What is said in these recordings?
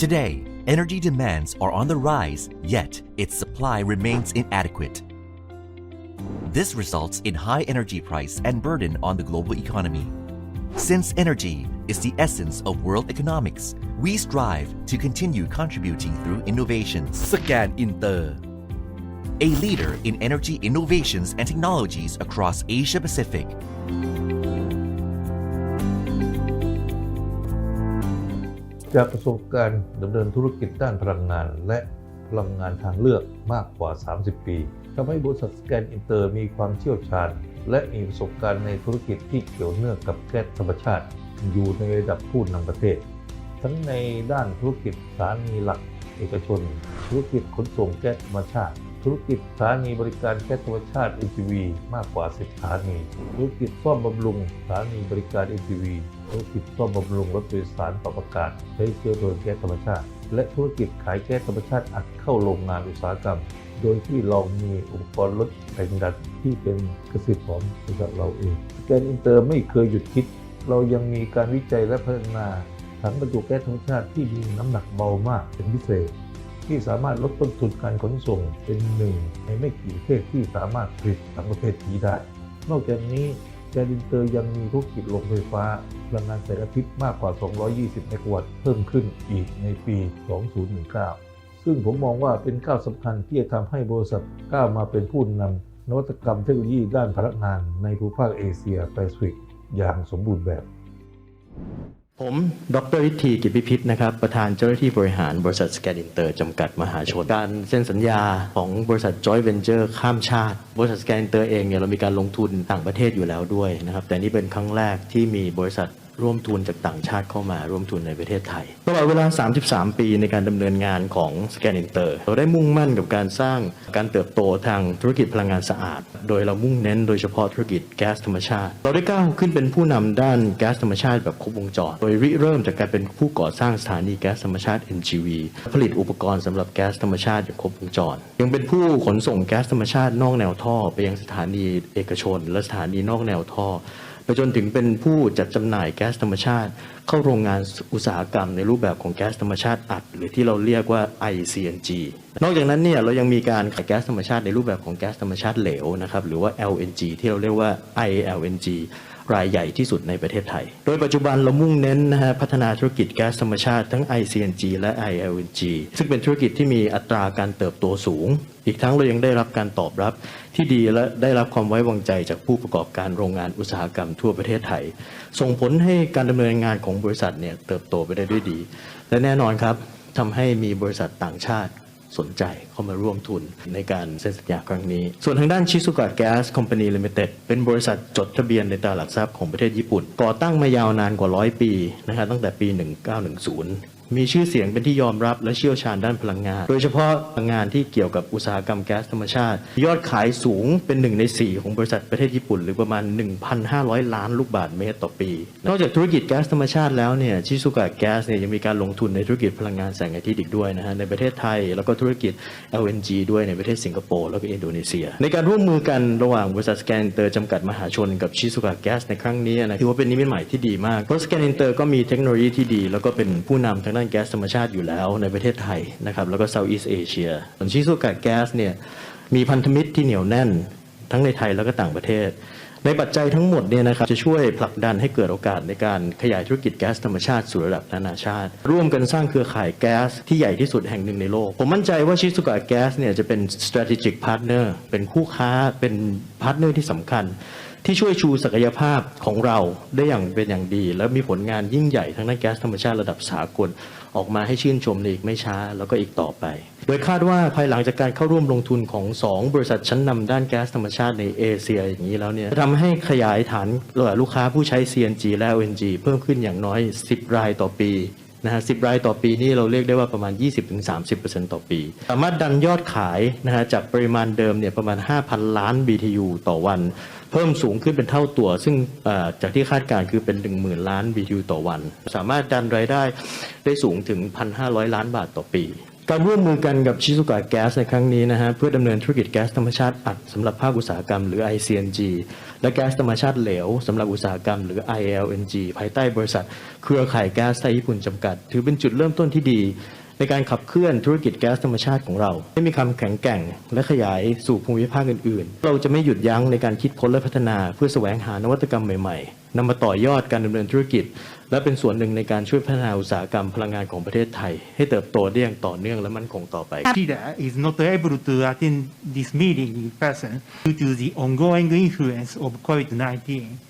Today, energy demands are on the rise, yet its supply remains inadequate. This results in high energy price and burden on the global economy. Since energy is the essence of world economics, we strive to continue contributing through innovation. Scan Inter, a leader in energy innovations and technologies across Asia Pacific. จากประสบการณ์ดำเนินธุรกิจด้านพลังงาน และพลังงานทางเลือกมากกว่า 30 ปีทำให้บริษัทสแกนอินเตอร์มีความเชี่ยวชาญ และมีประสบการณ์ในธุรกิจที่เกี่ยวเนื่องกับแก๊สธรรมชาติ อยู่ในระดับผู้นำประเทศ ทั้งในด้านธุรกิจสถานีหลักเอกชน ธุรกิจขนส่งแก๊สธรรมชาติ ธุรกิจสถานีบริการแก๊สธรรมชาติ NGV มากกว่า 10 สถานี ธุรกิจซ่อมบำรุงสถานีบริการ NGV ธุรกิจซ่อมบำรุงรถโดยสารปรับอากาศใช้เชื้อเพลิงแก๊สธรรมชาติ และธุรกิจขายแก๊สธรรมชาติอัดเข้าโรงงานอุตสาหกรรม โดยที่เรามีอุปกรณ์ลดแรงดันที่เป็นเกษตรของบริษัทเราเองแกนอินเตอร์ไม่เคยหยุดคิด เรายังมีการวิจัยและพัฒนาถังบรรจุแก๊สธรรมชาติที่มีน้ำหนักเบามากเป็นพิเศษที่สามารถลดต้นทุนการขนส่งเป็นหนึ่งในไม่กี่ประเทศที่สามารถผลิตถังประเภทนี้ได้ นอกจากนี้ แกนินเตอร์ยังมีธุรกิจโรงไฟฟ้าพลังงานแสงอาทิตย์มากกว่า 220 เมกะวัตต์เพิ่มขึ้นอีกในปี 2019 ซึ่งผมมองว่าเป็นก้าวสำคัญที่จะทำให้บริษัทก้าวมาเป็นผู้นำนวัตกรรมเทคโนโลยีด้านพลังงานในภูมิภาคเอเชียแปซิฟิกอย่างสมบูรณ์แบบ ผมดรวิธีกิจพิพิธนะครับประธานเจ้าหน้าที่บริหารบริษัทสแกนอินเตอร์จำกัดมหาชน การเซ็นสัญญาของบริษัทจอยเวนเจอร์ข้ามชาติ บริษัทสแกนอินเตอร์เองเนี่ยเรามีการลงทุนต่างประเทศอยู่แล้วด้วยนะครับแต่นี่เป็นครั้งแรกที่มีบริษัท ร่วมทุนจากต่างชาติเข้ามาร่วมทุนในประเทศไทยตลอดเวลา 33 ปีในการดำเนินงานของสแกนอินเตอร์เราได้มุ่งมั่นกับการสร้างการเติบโตทางธุรกิจพลังงานสะอาด โดยเรามุ่งเน้นโดยเฉพาะธุรกิจแก๊สธรรมชาติ เราได้ก้าวขึ้นเป็นผู้นำด้านแก๊สธรรมชาติแบบครบวงจร โดยริเริ่มจากการเป็นผู้ก่อสร้างสถานีแก๊สธรรมชาติ NGV ผลิตอุปกรณ์สำหรับแก๊สธรรมชาติอย่างครบวงจร ยังเป็นผู้ขนส่งแก๊สธรรมชาตินอกแนวท่อ ไปยังสถานีเอกชน และสถานีนอกแนวท่อ จนถึงเป็นผู้จัดจำหน่ายแก๊สธรรมชาติ เข้าโรงงานอุตสาหกรรมในรูปแบบของแก๊สธรรมชาติอัด หรือที่เราเรียกว่า ICNG นอกจากนั้นเนี่ยเรายังมีการขายแก๊สธรรมชาติในรูปแบบของแก๊สธรรมชาติเหลวนะครับหรือว่า LNG ที่เราเรียกว่า ILNG รายใหญ่ที่สุดในประเทศไทย โดยปัจจุบันเรามุ่งเน้นนะฮะพัฒนาธุรกิจแก๊สธรรมชาติทั้ง ICNG และ ILNG ซึ่งเป็นธุรกิจที่มีอัตราการเติบโตสูง อีกทั้งเรายังได้รับการตอบรับที่ดีและได้รับความไว้วางใจจากผู้ประกอบการโรงงานอุตสาหกรรมทั่วประเทศไทย ส่งผลให้การดำเนินงานของบริษัทเนี่ยเติบโตไปได้ด้วยดี และแน่นอนครับทำให้มีบริษัทต่างชาติ สนใจเข้ามาร่วมทุนในการเซ็นสัญญาครั้งนี้ ส่วนทางด้านชิซุกะแก๊สคอมพานีลิมิเต็ดเป็นบริษัทจดทะเบียนในตลาดหลักทรัพย์ของประเทศญี่ปุ่น ก่อตั้งมายาวนานกว่าร้อยปีนะครับตั้งแต่ปี 1910 มีชื่อเสียงเป็นที่ยอมรับและเชี่ยวชาญด้านพลังงาน โดยเฉพาะพลังงานที่เกี่ยวกับอุตสาหกรรมแก๊สธรรมชาติ ยอดขายสูงเป็นหนึ่งในสี่ของบริษัทประเทศญี่ปุ่น หรือประมาณ 1,500 ล้านลูกบาศก์เมตรต่อปี นอกจากธุรกิจแก๊สธรรมชาติแล้วเนี่ยชิซุกะแก๊สเนี่ยยังมีการลงทุนในธุรกิจพลังงานแสงอาทิตย์อีกด้วยนะฮะในประเทศไทยแล้วก็ธุรกิจ LNG ด้วยในประเทศสิงคโปร์แล้วก็อินโดนีเซีย ในการร่วมมือกันระหว่างบริษัทสแกนเตอร์จำกัดมหาชนกับชิซุกะแก๊สในครั้งนี้นะถือว่าเป็นนิมิตใหม่ที่ดีมากเพราะสแกนเตอร์ก็มีเทคโนโลยีที่ดี แล้วก็เป็นผู้นำทางด้านแก๊สธรรมชาติอยู่แล้วในประเทศไทยนะครับแล้วก็เซาท์อีสเอเชียส่วนชิซุกะแก๊สเนี่ยมีพันธมิตรที่เหนียวแน่นทั้งในไทยแล้วก็ต่างประเทศ ในปัจจัยทั้งหมดเนี่ยนะครับจะช่วยผลักดันให้เกิดโอกาสในการขยายธุรกิจแก๊สธรรมชาติสู่ระดับนานาชาติ ร่วมกันสร้างเครือข่ายแก๊สที่ใหญ่ที่สุดแห่งหนึ่งในโลก ผมมั่นใจว่าชิซุกะแก๊สเนี่ยจะเป็น strategic partner เป็นคู่ค้าเป็นพาร์ทเนอร์ที่สำคัญ ที่ช่วยชูศักยภาพของเราได้อย่างเป็นอย่างดี และมีผลงานยิ่งใหญ่ทั้งด้านแก๊สธรรมชาติระดับสากลออกมาให้ชื่นชมในอีกไม่ช้าแล้วก็อีกต่อไป โดยคาดว่าภายหลังจากการเข้าร่วมลงทุนของ 2 บริษัทชั้นนำด้านแก๊สธรรมชาติในเอเชียอย่างนี้แล้วเนี่ยจะทำให้ขยายฐานลูกค้าผู้ใช้ CNG และ LNG เพิ่มขึ้นอย่างน้อย 10 รายต่อปี นะฮะสิรายต่อปีนี่เราเรียกได้ว่าประมาณ 20-30%ต่อปี สามารถดันยอดขายนะฮะจากปริมาณเดิมเนี่ยประมาณ 5,000 ล้าน BTU ต่อวัน เพิ่มสูงขึ้นเป็นเท่าตัว ซึ่งจากที่คาดการณ์คือเป็น 10,000 ล้าน BTU ต่อวัน สามารถดันรายได้ได้สูงถึง 1,500 ล้านบาทต่อปี การร่วมมือกันกับชิซุกะแก๊สในครั้งนี้นะฮะเพื่อดำเนินธุรกิจแก๊สธรรมชาติอัดสำหรับภาคอุตสาหกรรมหรือ ICNG และแก๊สธรรมชาติเหลวสำหรับอุตสาหกรรมหรือ ILNG ภายใต้บริษัท เครือข่ายแก๊สไทยญี่ปุ่นจำกัด ถือเป็นจุดเริ่มต้นที่ดี ในการขับเคลื่อนธุรกิจแก๊สธรรมชาติของเราให้มีความแข็งแกร่ง และขยายสู่ภูมิภาคอื่นๆ เราจะไม่หยุดยั้งในการคิดค้นและพัฒนา เพื่อแสวงหานวัตกรรมใหม่ๆนำมาต่อยอดการดำเนินธุรกิจ และเป็นส่วนหนึ่งในการช่วยพัฒนาอุตสาหกรรมพลังงานของประเทศไทย ให้เติบโตได้อย่างต่อเนื่องและมั่นคงต่อไป Kishida is not able to attend this meeting in person due to the ongoing influence of COVID-19.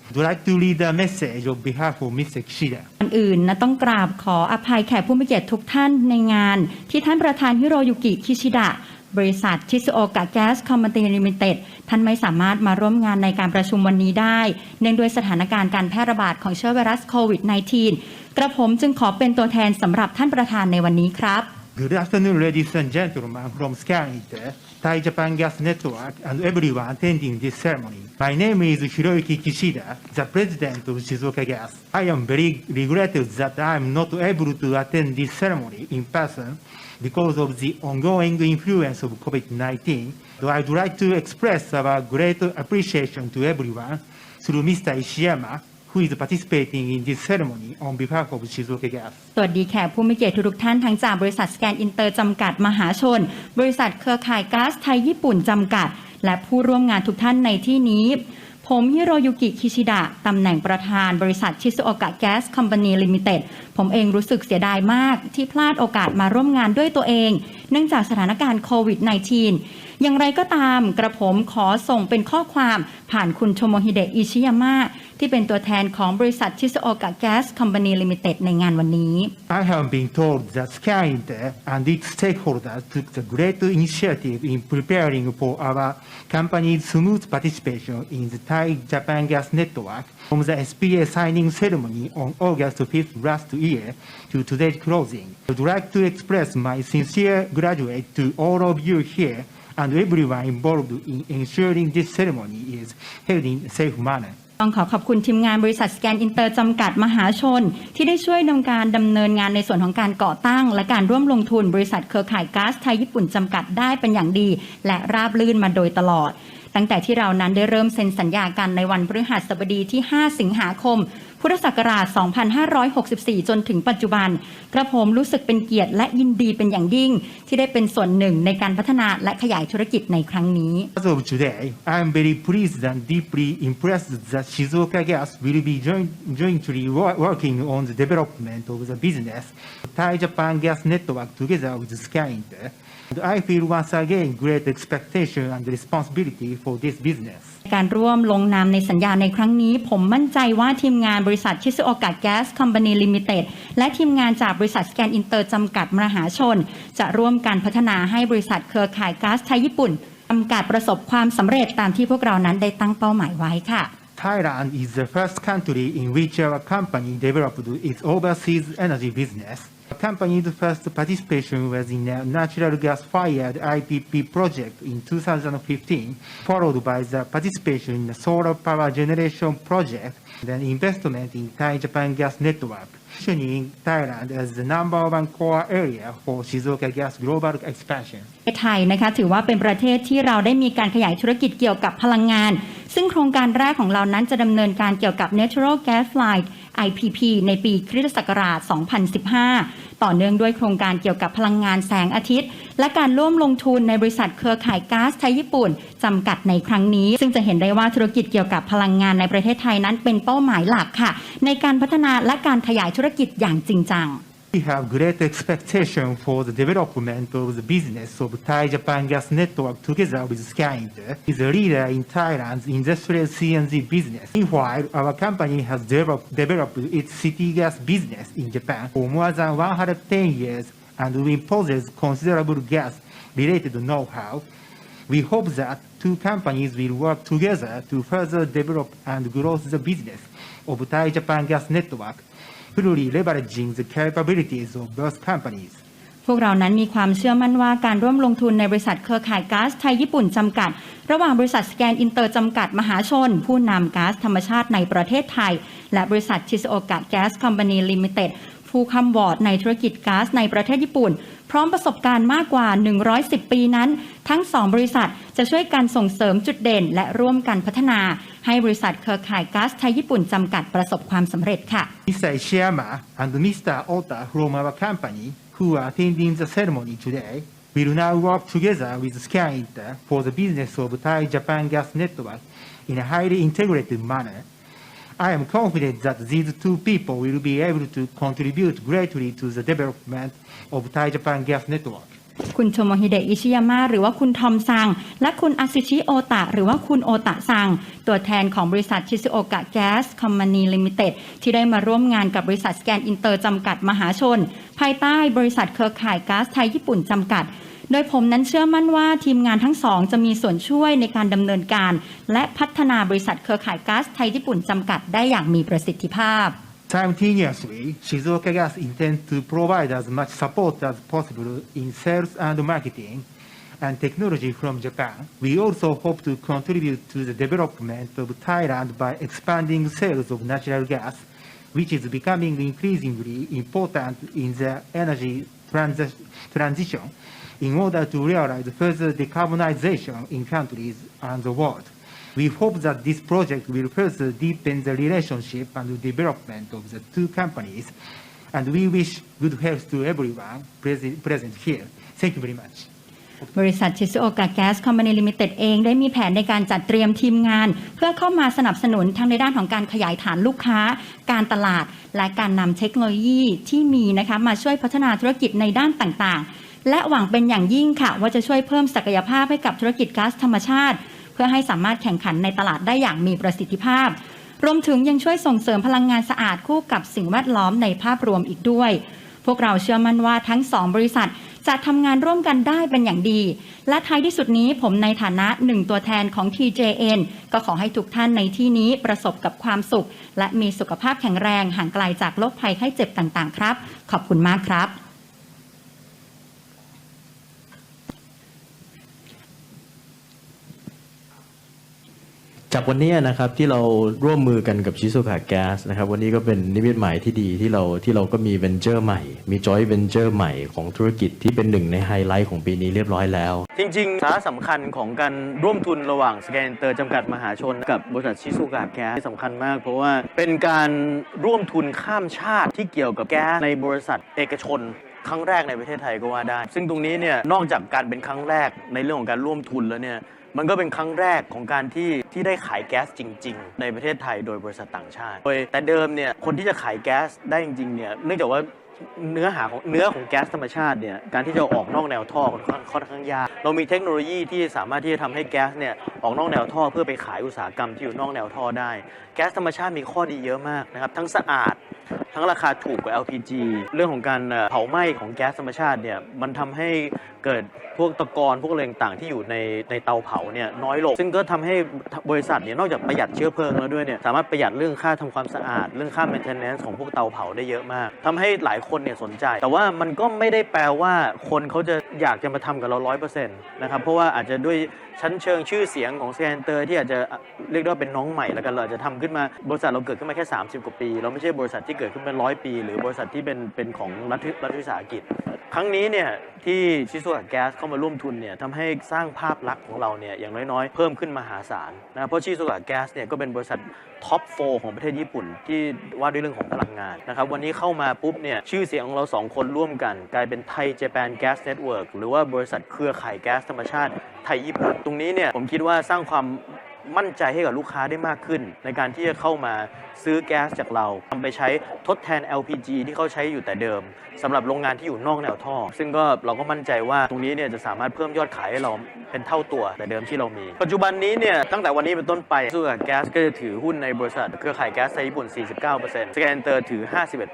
I'd like to read a message on behalf of Mr. Kishida. ก่อนอื่นนะต้องกราบขออภัยแขกผู้มีเกียรติทุกท่านในงาน ที่ท่านประธานฮิโรยุกิ คิชิดะ บริษัทชิซูโอกะแก๊สคอมมานตีลิมิเต็ดท่านไม่สามารถมาร่วมงานในการประชุมวันนี้ได้ เนื่องด้วยสถานการณ์การแพร่ระบาดของเชื้อไวรัสโควิด -19 กระผมจึงขอเป็นตัวแทนสำหรับท่านประธานในวันนี้ครับ Good afternoon, ladies and gentlemen from Skyinter, Thai Japan Gas Network, and everyone attending this ceremony. My name is Hiroyuki Kishida, the president of Shizuoka Gas. I am very regretted that I am not able to attend this ceremony in person because of the ongoing influence of COVID-19. So I'd like to express our great appreciation to everyone through Mr. Ishiyama, who is participating in this ceremony on behalf of Shizuoka Gas. สวัสดีแขกผู้มีเกียรติทุกท่านทั้งจากบริษัทสแกนอินเตอร์จำกัดมหาชน บริษัทเครือข่ายก๊าซไทยญี่ปุ่นจำกัด และผู้ร่วมงานทุกท่านในที่นี้ ผมฮิโรยุกิ คิชิดะ ตำแหน่งประธานบริษัทชิซุโอกะแก๊สคอมพานีลิมิเต็ด ผมเองรู้สึกเสียดายมากที่พลาดโอกาสมาร่วมงานด้วยตัวเอง เนื่องจากสถานการณ์โควิด -19 อย่างไรก็ตามกระผมขอส่งเป็นข้อความผ่านคุณโชโมฮิเดะอิชิยามะที่เป็นตัวแทนของบริษัทชิซโอกะแก๊สคอมพานีลิมิเต็ดในงานวันนี้ I have been told that Skyinter and its stakeholders took the great initiative in preparing for our company's smooth participation in the Thai-Japan Gas Network from the SPA signing ceremony on August 5th last year to today's closing. I would like to express my sincere gratitude to all of you here and everyone involved in ensuring this ceremony is held in a safe manner. ต้องขอขอบคุณทีมงานบริษัทสแกนอินเตอร์จำกัดมหาชน ที่ได้ช่วยดำการดำเนินงานในส่วนของการก่อตั้ง และการร่วมลงทุนบริษัทเครือข่ายก๊าซไทยญี่ปุ่นจำกัดได้เป็นอย่างดี และราบรื่นมาโดยตลอด ตั้งแต่ที่เรานั้นได้เริ่มเซ็นสัญญากันในวันพฤหัสบดีที่ 5 สิงหาคม พุทธศักราช 2564 จนถึงปัจจุบัน กระผมรู้สึกเป็นเกียรติและยินดีเป็นอย่างยิ่ง ที่ได้เป็นส่วนหนึ่งในการพัฒนาและขยายธุรกิจในครั้งนี้ As of today, I am very pleased and deeply impressed that Shizuoka Gas will be jointly wo- working on the development of the business Thai Japan Gas Network together with Skyinter. And I feel once again great expectation and responsibility for this business. การร่วมลงนามในสัญญาในครั้งนี้ ผมมั่นใจว่าทีมงานบริษัทชิซุโอกะแก๊สคอมพานีลิมิเต็ดและทีมงานจากบริษัทสแกนอินเตอร์จำกัดมหาชน จะร่วมกันพัฒนาให้บริษัทเครือข่ายก๊าซไทยญี่ปุ่นจำกัดประสบความสำเร็จตามที่พวกเรานั้นได้ตั้งเป้าหมายไว้ค่ะ Thailand is the first country in which our company developed its overseas energy business. The company's first participation was in a natural gas-fired IPP project in 2015, followed by the participation in a solar power generation project, then investment in Thai-Japan Gas Network, positioning Thailand as the number one core area for Shizuoka Gas global expansion. ไทยนะคะถือว่าเป็นประเทศที่เราได้มีการขยายธุรกิจเกี่ยวกับพลังงาน ซึ่งโครงการแรกของเรานั้นจะดำเนินการเกี่ยวกับ Natural Gas Light IPP ในปีคริสตศักราช 2015 ต่อเนื่องด้วยโครงการเกี่ยวกับพลังงานแสงอาทิตย์ และการร่วมลงทุนในบริษัทเครือข่ายก๊าซไทยญี่ปุ่น จำกัดในครั้งนี้ ซึ่งจะเห็นได้ว่าธุรกิจเกี่ยวกับพลังงานในประเทศไทยนั้นเป็นเป้าหมายหลักค่ะ ในการพัฒนาและการขยายธุรกิจอย่างจริงจัง We have great expectation for the development of the business of Thai Japan Gas Network together with Skyinter, is a leader in Thailand's industrial CNG business. Meanwhile, our company has developed, developed its city gas business in Japan for more than 110 years and we possess considerable gas-related know-how. We hope that two companies will work together to further develop and grow the business of Thai Japan Gas Network, fully leveraging the capabilities of both companies. พวกเรานั้นมีความเชื่อมั่นว่าการร่วมลงทุนในบริษัทเครือข่ายก๊าซไทยญี่ปุ่นจำกัด ระหว่างบริษัทสแกนอินเตอร์จำกัดมหาชน ผู้นำก๊าซธรรมชาติในประเทศไทย และบริษัทชิสโอกะแก๊สคอมพานีลิมิเต็ด ผู้คำวอร์ดในธุรกิจก๊าซในประเทศญี่ปุ่น พร้อมประสบการณ์มากกว่า 110 ปีนั้น ทั้ง 2 บริษัทจะช่วยกันส่งเสริมจุดเด่น และร่วมกันพัฒนา ให้บริษัทเครือข่ายก๊าซไทยญี่ปุ่นจำกัดประสบความสำเร็จค่ะ Mr. Ishiyama and Mr. Ota from our company, who are attending the ceremony today, will now work together with Scan Inter for the business of Thai Japan Gas Network in a highly integrated manner. I am confident that these two people will be able to contribute greatly to the development of Thai Japan Gas Network. คุณโชโมฮิเดะอิชิยามะหรือว่าคุณทอมซัง และคุณอาซิชิโอตะ หรือว่าคุณโอตะซัง ตัวแทนของบริษัทชิซุโอกะแก๊สคอมมานีลิมิเต็ดที่ได้มาร่วมงานกับบริษัทสแกนอินเตอร์จำกัดมหาชน ภายใต้บริษัทเครือข่ายก๊าซไทยญี่ปุ่นจำกัด โดยผมนั้นเชื่อมั่นว่าทีมงานทั้งสองจะมีส่วนช่วยในการดำเนินการ และพัฒนาบริษัทเครือข่ายก๊าซไทยญี่ปุ่นจำกัดได้อย่างมีประสิทธิภาพ Simultaneously, Shizuoka Gas intends to provide as much support as possible in sales and marketing and technology from Japan. We also hope to contribute to the development of Thailand by expanding sales of natural gas, which is becoming increasingly important in the energy transi- transition in order to realize further decarbonization in countries and the world. We hope that this project will further deepen the relationship and development of the two companies, and we wish good health to everyone present, present here. Thank you very much. บริษัทชิซุโอกะแก๊สคอมพานีลิมิเต็ดเองได้มีแผนในการจัดเตรียมทีมงาน เพื่อเข้ามาสนับสนุนทั้งในด้านของการขยายฐานลูกค้า การตลาด และการนำเทคโนโลยีที่มีนะคะมาช่วยพัฒนาธุรกิจในด้านต่างๆ และหวังเป็นอย่างยิ่งค่ะ ว่าจะช่วยเพิ่มศักยภาพให้กับธุรกิจก๊าซธรรมชาติ เพื่อให้สามารถแข่งขันในตลาดได้อย่างมีประสิทธิภาพ รวมถึงยังช่วยส่งเสริมพลังงานสะอาดคู่กับสิ่งแวดล้อมในภาพรวมอีกด้วย พวกเราเชื่อมั่นว่าทั้งสองบริษัทจะทำงานร่วมกันได้เป็นอย่างดี และท้ายที่สุดนี้ผมในฐานะหนึ่งตัวแทนของ TJN ก็ขอให้ทุกท่านในที่นี้ประสบกับความสุข และมีสุขภาพแข็งแรงห่างไกลจากโรคภัยไข้เจ็บต่างๆ ครับ ขอบคุณมากครับ จากวันนี้นะครับที่เราร่วมมือกันกับชิ z ุ k ะแก๊สนะครับวันนี้ก็เป็นนิมิตหมายที่ดีที่เราที่เราก็มีเวนเจอร์ใหม่ มีจอยเวนเจอร์ใหม่ของธุรกิจที่เป็นหนึ่งในไฮไลท์ของปีนี้เรียบร้อยแล้ว จริงๆสาระสำคัญของการร่วมทุนระหว่างสแกนเตอร์จำกัดมหาชน กับบริษัทชิ z ุ k ะแก๊สสำคัญมาก เพราะว่าเป็นการร่วมทุนข้ามชาติที่เกี่ยวกับแก๊สในบริษัทเอกชน ครั้งแรกในประเทศไทยก็ว่าได้ ซึ่งตรงนี้เนี่ยนอกจากการเป็นครั้งแรกในเรื่องของการร่วมทุนแล้วเนี่ยมันก็เป็นครั้งแรกของการที่ที่ได้ขายแก๊สจริง ๆ ในประเทศไทยโดยบริษัทต่างชาติโดยแต่เดิมเนี่ยคนที่จะขายแก๊สได้จริงๆเนี่ยเนื่องจากว่าเนื้อหาของเนื้อของแก๊สธรรมชาติเนี่ยการที่จะออกนอกแนวท่อค่อนข้างค่อนข้างยากเรามีเทคโนโลยีที่สามารถที่จะทำให้แก๊สเนี่ยออกนอกแนวท่อเพื่อไปขายอุตสาหกรรมที่อยู่นอกแนวท่อได้ แก๊สธรรมชาติมีข้อดีเยอะมากนะครับทั้งสะอาด ทั้งราคาถูกกว่า LPG เรื่องของการเผาไหม้ของแก๊สธรรมชาติเนี่ยมันทำให้เกิดพวกตะกอนพวกอะไรต่างๆที่อยู่ในในเตาเผาเนี่ยน้อยลง ซึ่งก็ทำให้บริษัทเนี่ยนอกจากประหยัดเชื้อเพลิงแล้วด้วยเนี่ยสามารถประหยัดเรื่องค่าทำความสะอาด เรื่องค่า maintenance ของพวกเตาเผาได้เยอะมากทำให้หลายคนเนี่ยสนใจ แต่ว่ามันก็ไม่ได้แปลว่าคนเขาจะอยากจะมาทำกับเราร้อยเปอร์เซ็นต์นะครับเพราะว่าอาจจะด้วยชั้นเชิงชื่อเสียงของสแกนเตอร์ที่อาจจะเรียกได้ว่าเป็นน้องใหม่แล้วกันเราจะทำขึ้นมาบริษัทเราเกิดขึ้นมาแค่ 30 กว่าปี เราไม่ใช่บริษัทที่เกิดขึ้นเป็นร้อยปี หรือบริษัทที่เป็นเป็นของรัฐรัฐวิสาหกิจ ครั้งนี้เนี่ยที่ชิโซะแก๊สเข้ามาร่วมทุนเนี่ยทำให้สร้างภาพลักษณ์ของเราเนี่ยอย่างน้อยๆ เพิ่มขึ้นมหาศาลนะเพราะชิโซะแก๊สเนี่ยก็เป็นบริษัทท็อปโฟของประเทศญี่ปุ่นที่ว่าด้วยเรื่องของพลังงานนะครับวันนี้เข้ามาปุ๊บเนี่ยชื่อเสียงของเราสองคนร่วมกัน กลายเป็นไทยเจแปนแก๊สเน็ตเวิร์กหรือว่าบริษัทเครือข่ายแก๊สธรรมชาติไทยญี่ปุ่นตรงนี้เนี่ยผมคิดว่าสร้างความ มั่นใจให้กับลูกค้าได้มากขึ้น ในการที่จะเข้ามาซื้อแก๊สจากเราทำไปใช้ทดแทน LPG ที่เขาใช้อยู่แต่เดิมสำหรับโรงงานที่อยู่นอกแนวท่อ ซึ่งก็เราก็มั่นใจว่าตรงนี้เนี่ยจะสามารถเพิ่มยอดขายให้เราเป็นเท่าตัวแต่เดิมที่เรามี ปัจจุบันนี้เนี่ยตั้งแต่วันนี้เป็นต้นไปสู้กับแก๊สก็จะถือหุ้นในบริษัทเครือข่ายแก๊สไทยญี่ปุ่น 49%สแกนเตอร์ถือ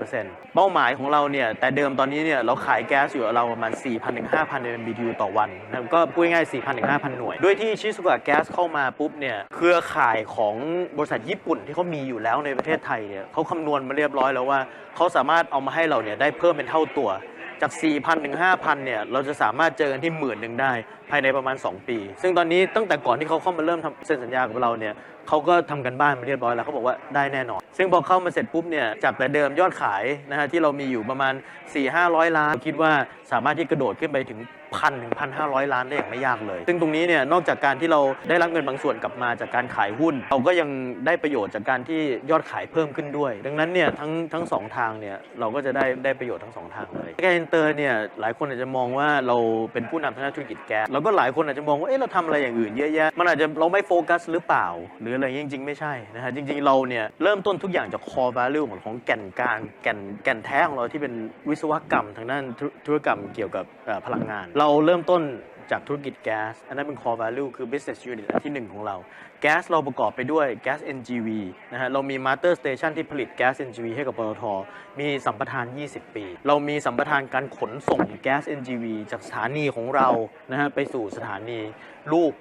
51%เป้าหมายของเราเนี่ยแต่เดิมตอนนี้เนี่ยเราขายแก๊สอยู่เราประมาณ 4,000ถึง5,000 MMBTU ต่อวันนะก็พูดง่ายๆ4,000ถึง5,000 หน่วย ด้วยที่ชิซุกะแก๊สเข้ามาปุ๊บเนี่ยเครือข่ายของบริษัทญี่ปุ่นที่เขามีอยู่แล้วในประเทศไทยเนี่ยเขาคำนวณมาเรียบร้อยแล้วว่าเขาสามารถเอามาให้เราเนี่ยได้เพิ่มเป็นเท่าตัว จาก 4,000ถึง5,000เนี่ยเราจะสามารถเจอกันที่หมื่นหนึ่งได้ ภายในประมาณ 2 ปี ซึ่งตอนนี้ตั้งแต่ก่อนที่เขาเข้ามาเริ่มทำเซ็นสัญญากับเราเนี่ยเขาก็ทำกันบ้านมาเรียบร้อยแล้วเขาบอกว่าได้แน่นอน ซึ่งพอเข้ามาเสร็จปุ๊บเนี่ยจากแต่เดิมยอดขายนะฮะที่เรามีอยู่ประมาณ 4 5 0 0 ล้าน คิดว่าสามารถที่กระโดดขึ้นไปถึงพันถึงพันห้าร้อยล้านได้อย่างไม่ยากเลย ซึ่งตรงนี้เนี่ยนอกจากการที่เราได้รับเงินบางส่วนกลับมาจากการขายหุ้น เราก็ยังได้ประโยชน์จากการที่ยอดขายเพิ่มขึ้นด้วย ดังนั้นเนี่ยทั้งทั้งสองทางเนี่ยเราก็จะได้ได้ประโยชน์ทั้งสองทางเลยแกนเตอร์เนี่ยหลายคนอาจจะมองว่าเราเป็นผู้นำทางธุรกิจแก๊สแล้วก็หลายคนอาจจะมองว่าเอ๊ะเราทำอะไรอย่างอื่นเยอะแยะมันอาจจะเราไม่โฟกัสหรือเปล่า หรืออะไรจริง ๆ ไม่ใช่นะฮะจริง ๆ เราเนี่ยเริ่มต้นทุกอย่างจาก core value ของของแก่นกลางแก่นแก่นแท้ของเราที่เป็นวิศวกรรมทางด้านธุรกรรมเกี่ยวกับพลังงาน เราเริ่มต้น จากธุรกิจแก๊ส อันนั้นเป็น core value คือ business unit อันที่หนึ่งของเรา แก๊สเราประกอบไปด้วยแก๊ส NGV นะฮะ เรามี master station ที่ผลิตแก๊ส NGV ให้กับปตท มีสัมปทาน 20 ปี เรามีสัมปทานการขนส่งแก๊ส NGV จากสถานีของเรา นะฮะ ไปสู่สถานีลูก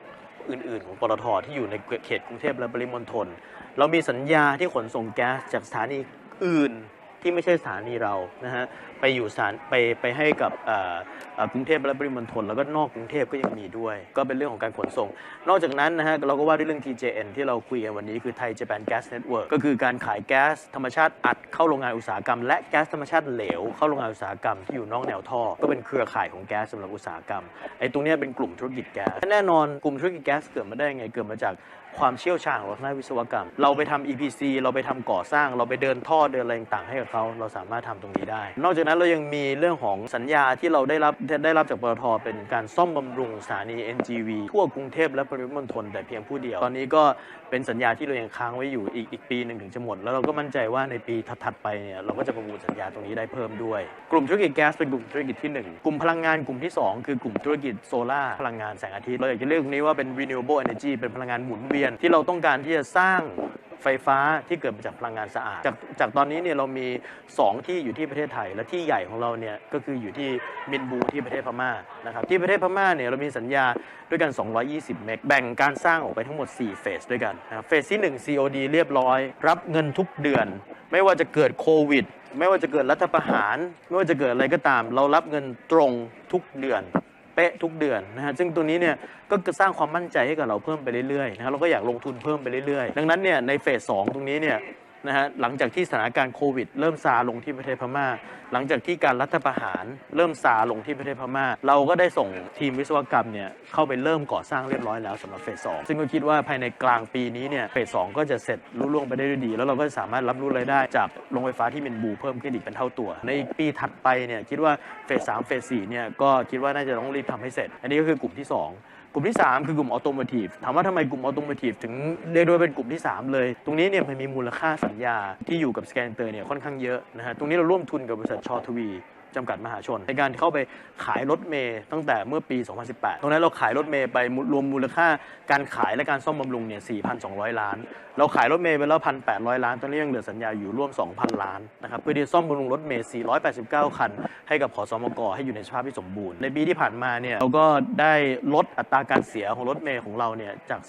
อื่น ๆ ของปตท ที่อยู่ในเขตกรุงเทพและปริมณฑล เรามีสัญญาที่ขนส่งแก๊สจากสถานีอื่นที่ไม่ใช่สถานีเรานะฮะไปอยู่สานไปไปให้กับกรุงเทพและปริมณฑลแล้วก็นอกกรุงเทพก็ยังมีด้วย ก็เป็นเรื่องของการขนส่ง นอกจากนั้นนะฮะเราก็ว่าด้วยเรื่อง TJN ที่เราคุยกันวันนี้คือไทย Japan Gas Network ก็คือการขายแก๊สธรรมชาติอัดเข้าโรงงานอุตสาหกรรม และแก๊สธรรมชาติเหลว เข้าโรงงานอุตสาหกรรมที่อยู่นอกแนวท่อ ก็เป็นเครือข่ายของแก๊สสำหรับอุตสาหกรรมไอ้ตรงนี้เป็นกลุ่มธุรกิจแก๊สแน่นอนกลุ่มธุรกิจแก๊สเกิดมาได้ยังไงเกิดมาจากความเชี่ยวชาญของเราทางด้านวิศวกรรม เราไปทำ EPC เราไปทำก่อสร้าง เราไปเดินท่อเดินอะไรต่างๆให้กับเขาเราสามารถทำตรงนี้ได้ นอกจากนั้นเรายังมีเรื่องของสัญญาที่เราได้รับได้รับจากปตทเป็นการซ่อมบำรุงสถานี NGV ทั่วกรุงเทพและปริมณฑลแต่เพียงผู้เดียว ตอนนี้ก็เป็นสัญญาที่เรายังค้างไว้อยู่อีกอีกปีหนึ่งถึงจะหมด แล้วเราก็มั่นใจว่าในปีถัดๆไปเนี่ยเราก็จะประมูลสัญญาตรงนี้ได้เพิ่มด้วย กลุ่มธุรกิจแก๊สเป็นกลุ่มธุรกิจที่หนึ่งกลุ่มพลังงานกลุ่มที่สองคือกลุ่มธุรกิจโซลาร์พลังงานแสงอาทิตย์เราอยากจะเรียกตรงนี้ว่าเป็น renewable energy เป็นพลังงานหมุนเวียนที่เราต้องการที่จะสร้าง ไฟฟ้าที่เกิดมาจากพลังงานสะอาด จากจากตอนนี้เนี่ยเรามี 2 ที่อยู่ที่ประเทศไทย และที่ใหญ่ของเราเนี่ยก็คืออยู่ที่มินบูที่ประเทศพม่านะครับที่ประเทศพม่าเนี่ยเรามีสัญญาด้วยกัน 220 เมกแบ่งการสร้างออกไปทั้งหมด 4 เฟสด้วยกันนะครับเฟสที่ 1 COD เรียบร้อย รับเงินทุกเดือน ไม่ว่าจะเกิดโควิด ไม่ว่าจะเกิดรัฐประหาร ไม่ว่าจะเกิดอะไรก็ตาม เรารับเงินตรงทุกเดือน เป๊ะทุกเดือนนะฮะซึ่งตัวนี้เนี่ยก็จะสร้างความมั่นใจให้กับเราเพิ่มไปเรื่อยๆนะฮะเราก็อยากลงทุนเพิ่มไปเรื่อยๆ ดังนั้นเนี่ยในเฟสสองตรงนี้เนี่ย นะฮะหลังจากที่สถานการณ์โควิด เริ่มซาลงที่ประเทศพม่า หลังจากที่การรัฐประหารเริ่มซาลงที่ประเทศพม่า เราก็ได้ส่งทีมวิศวกรรมเนี่ยเข้าไปเริ่มก่อสร้างเรียบร้อยแล้วสำหรับเฟสสองซึ่งก็คิดว่าภายในกลางปีนี้เนี่ยเฟสสองก็จะเสร็จลุล่วงไปได้ด้วยดี แล้วเราก็สามารถรับรู้รายได้จากโรงไฟฟ้าที่มินบูเพิ่มขึ้นอีกเป็นเท่าตัว ในปีถัดไปเนี่ยคิดว่าเฟสสามเฟสสี่เนี่ยก็คิดว่าน่าจะต้องรีบทำให้เสร็จ อันนี้ก็คือกลุ่มที่สอง ลุ่มที่ 3 คือกลุ่มออโตโมทีฟถามว่าทำไมกลุ่มออโตโมทีฟถึงเรียกด้วยเป็นกลุ่มที่ 3 เลย ตรงนี้เนี่ยมันมีมูลค่าสัญญาที่อยู่กับสแกนเตอร์เนี่ยค่อนข้างเยอะนะฮะตรงนี้เราร่วมทุนกับบริษัทชอทวี จำกัดมหาชน ในการเข้าไปขายรถเมย์ตั้งแต่เมื่อปี 2018 ตรงนั้นเราขายรถเมย์ไปรวมมูลค่าการขายและการซ่อมบำรุงเนี่ย 4,200 ล้าน เราขายรถเมย์ไปแล้ว 1,800 ล้าน ตอนนี้ยังเหลือสัญญาอยู่ร่วม 2,000 ล้านนะครับ เพื่อที่จะซ่อมบำรุงรถเมย์ 489 คัน ให้กับขอสมกให้อยู่ในสภาพที่สมบูรณ์ ในปีที่ผ่านมาเนี่ยเราก็ได้ลดอัตราการเสียของรถเมย์ของเราเนี่ยจาก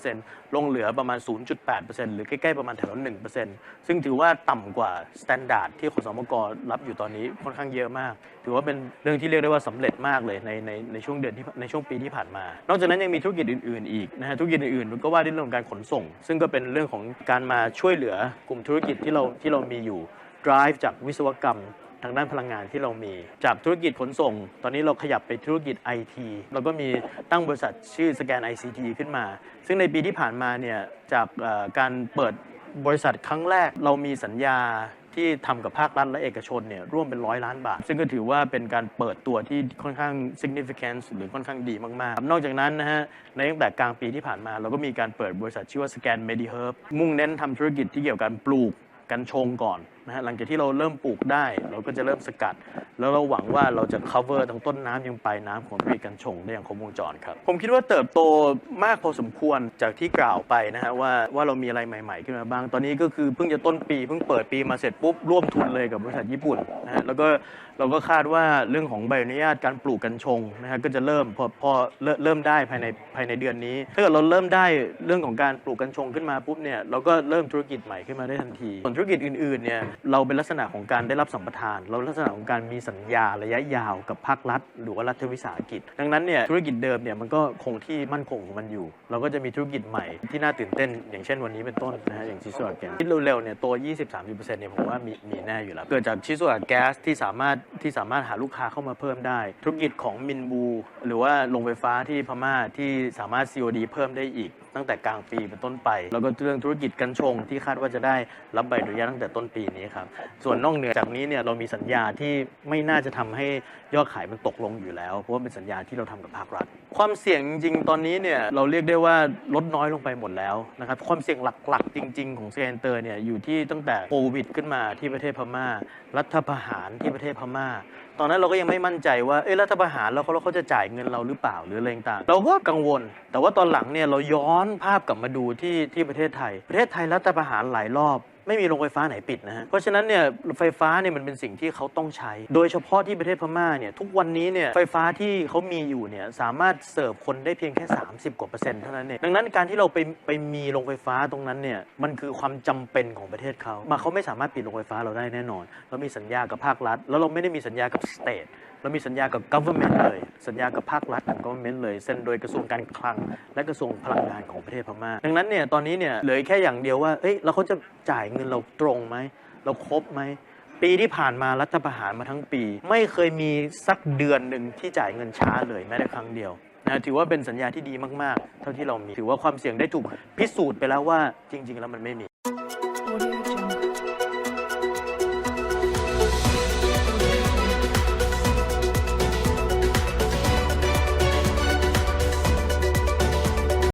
15%ลงเหลือประมาณ 0.8%หรือใกล้ๆประมาณแถวละ1%ซึ่งถือว่าต่ำกว่าสแตนดาร์ดที่ขอสมกรับอยู่ตอนนี้ค่อนข้างเยอะมาก ถือว่าเป็นเรื่องที่เรียกได้ว่าสำเร็จมากเลยในในในช่วงเดือนที่ในช่วงปีที่ผ่านมา นอกจากนั้นยังมีธุรกิจอื่น ๆ อีกนะฮะธุรกิจอื่นๆก็ว่าด้วยเรื่องของการขนส่ง ซึ่งก็เป็นเรื่องของการมาช่วยเหลือกลุ่มธุรกิจที่เราที่เรามีอยู่ drive จากวิศวกรรมทางด้านพลังงานที่เรามี จากธุรกิจขนส่ง ตอนนี้เราขยับไปธุรกิจ IT เราก็มีตั้งบริษัทชื่อสแกน ICT ขึ้นมา ซึ่งในปีที่ผ่านมาเนี่ยจากการเปิดบริษัทครั้งแรกเรามีสัญญา ที่ทำกับภาครัฐและเอกชนเนี่ยร่วมเป็นร้อยล้านบาท ซึ่งก็ถือว่าเป็นการเปิดตัวที่ค่อนข้าง significant หรือค่อนข้างดีมาก ๆ นอกจากนั้นนะฮะในตั้งแต่กลางปีที่ผ่านมาเราก็มีการเปิดบริษัทชื่อว่า Scan MediHerb มุ่งเน้นทำธุรกิจที่เกี่ยวกับการปลูกกัญชงก่อน นะฮะหลังจากที่เราเริ่มปลูกได้ เราก็จะเริ่มสกัด แล้วเราหวังว่าเราจะ cover ทั้งต้นน้ำยังปลายน้ำของผลิตกัญชงได้อย่างครบวงจรครับ ผมคิดว่าเติบโตมากพอสมควรจากที่กล่าวไปนะฮะว่าว่าเรามีอะไรใหม่ ๆ ขึ้นมาบ้าง ตอนนี้ก็คือเพิ่งจะต้นปีเพิ่งเปิดปีมาเสร็จปุ๊บร่วมทุนเลยกับบริษัทญี่ปุ่นนะฮะแล้วก็เราก็คาดว่าเรื่องของใบอนุญาตการปลูกกัญชงนะฮะก็จะเริ่มพอพอเริ่มเริ่มได้ภายในภายในเดือนนี้ ถ้าเกิดเราเริ่มได้เรื่องของการปลูกกัญชงขึ้นมาปุ๊บเนี่ยเราก็เริ่มธุรกิจใหม่ขึ้นมาได้ทันทีส่วนธุรกิจอื่นๆเนี่ยเราเป็นลักษณะของการได้รับสัมปทาน เราลักษณะของการมีสัญญาระยะยาวกับภาครัฐ หรือว่ารัฐวิสาหกิจ ดังนั้นเนี่ยธุรกิจเดิมเนี่ยมันก็คงที่มั่นคงของมันอยู่ เราก็จะมีธุรกิจใหม่ที่น่าตื่นเต้น อย่างเช่นวันนี้เป็นต้นนะฮะอย่างชิสุอาแกนคิดเร็วๆเนี่ยตัว 20-30%เนี่ยผมว่ามีมีแน่อยู่แล้ว เกิดจากชิสุอาแก๊สที่สามารถที่สามารถหาลูกค้าเข้ามาเพิ่มได้ ธุรกิจของมินบู หรือว่าโรงไฟฟ้าที่พม่าที่สามารถ COD เพิ่มได้อีก ตั้งแต่กลางปีเป็นต้นไป แล้วก็เรื่องธุรกิจกัญชงที่คาดว่าจะได้รับใบอนุญาตตั้งแต่ต้นปีนี้ครับ ส่วนนอกเหนือจากนี้เนี่ยเรามีสัญญาที่ไม่น่าจะทำให้ยอดขายมันตกลงอยู่แล้ว เพราะว่าเป็นสัญญาที่เราทำกับภาครัฐ ความเสี่ยงจริงๆตอนนี้เนี่ยเราเรียกได้ว่าลดน้อยลงไปหมดแล้วนะครับความเสี่ยงหลักๆ จริง ๆ ของเซนเตอร์เนี่ยอยู่ที่ตั้งแต่โควิด ขึ้นมาที่ประเทศพม่า รัฐประหารที่ประเทศพม่า ตอนนั้นเราก็ยังไม่มั่นใจว่าเออรัฐประหารแล้วเขาเขาจะจ่ายเงินเราหรือเปล่าหรืออะไรต่างๆเราก็กังวล แต่ว่าตอนหลังเนี่ยเราย้อนภาพกลับมาดูที่ที่ประเทศไทย ประเทศไทยรัฐประหารหลายรอบ ไม่มีโรงไฟฟ้าไหนปิดนะฮะ เพราะฉะนั้นเนี่ยไฟฟ้าเนี่ยมันเป็นสิ่งที่เขาต้องใช้ โดยเฉพาะที่ประเทศพม่าเนี่ยทุกวันนี้เนี่ยไฟฟ้าที่เขามีอยู่เนี่ยสามารถเสิร์ฟคนได้เพียงแค่ 30 กว่าเปอร์เซ็นต์เท่านั้นเอง ดังนั้นการที่เราไปไปมีโรงไฟฟ้าตรงนั้นเนี่ยมันคือความจำเป็นของประเทศเขามาเขาไม่สามารถปิดโรงไฟฟ้าเราได้แน่นอน เรามีสัญญากับภาครัฐ แล้วเราไม่ได้มีสัญญากับสเตท เรามีสัญญากับ government เลย สัญญากับภาครัฐของ government เลยเซ็นโดยกระทรวงการคลัง และกระทรวงพลังงานของประเทศพม่าดังนั้นเนี่ยตอนนี้เนี่ยเหลือแค่อย่างเดียวว่าเอ้ยแล้วเขาจะจ่ายเงินเราตรงไหมเราครบไหมปีที่ผ่านมารัฐประหารมาทั้งปี ไม่เคยมีสักเดือนหนึ่งที่จ่ายเงินช้าเลยแม้แต่ครั้งเดียวนะถือว่าเป็นสัญญาที่ดีมาก ๆ เท่าที่เรามี ถือว่าความเสี่ยงได้ถูกพิสูจน์ไปแล้วว่าจริง ๆ แล้วมันไม่มี